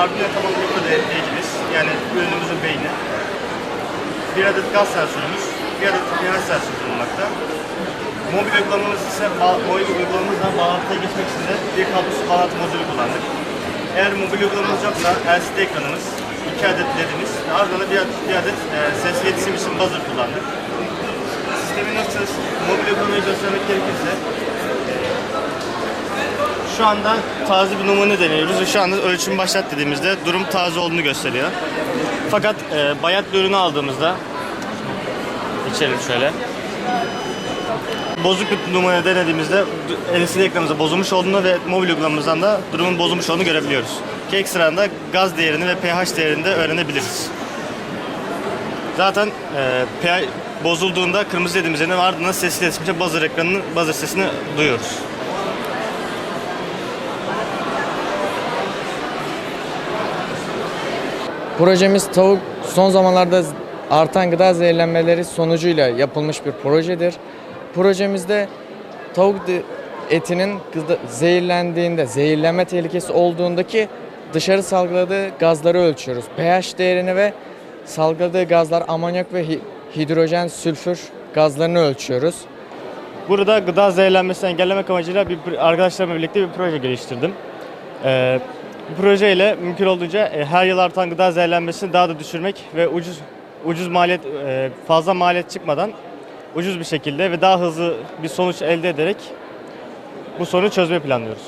Arduino tabanlı mikroleyicimiz yani ürünümüzün beyni. Bir adet gaz sensörümüz, bir adet pH sensörü bulunmakta. Mobil uygulamamız ise mobil uygulamamızla bağlantıya geçmek için de bir kablosuz bağlantı modülü kullandık. Eğer mobil uygulamamız yoksa LCD ekranımız, iki adet LED'imiz ve ardından da bir adet, bir adet e, ses iletişim için buzzer kullandık. Sistemin nasıl mobil uygulamayı göstermek gerekirse şu anda taze bir numune deniyoruz ve şu anda ölçüm başlat dediğimizde durum taze olduğunu gösteriyor. Fakat e, bayat bir ürünü aldığımızda içelim şöyle. Bozuk bir numune denediğimizde LCD ekranımızda bozulmuş olduğunu ve mobil uygulamamızdan da durumun bozulmuş olduğunu görebiliyoruz. Ki ekstradan da gaz değerini ve pH değerini de öğrenebiliriz. Zaten e, pH bozulduğunda kırmızı dediğimiz yerine ardından sesli iletişimde buzzer ekranının buzzer sesini duyuyoruz. Projemiz tavuk son zamanlarda artan gıda zehirlenmeleri sonucuyla yapılmış bir projedir. Projemizde tavuk etinin zehirlendiğinde, zehirlenme tehlikesi olduğundaki dışarı salgıladığı gazları ölçüyoruz. pH değerini ve salgıladığı gazlar amonyak ve hi- hidrojen, sülfür gazlarını ölçüyoruz. Burada gıda zehirlenmesini engellemek amacıyla bir arkadaşlarımla birlikte bir proje geliştirdim. Ee, bu projeyle mümkün olduğunca e, her yıl artan gıda zehirlenmesini daha da düşürmek ve ucuz ucuz maliyet e, fazla maliyet çıkmadan ucuz bir şekilde ve daha hızlı bir sonuç elde ederek bu sorunu çözmeyi planlıyoruz.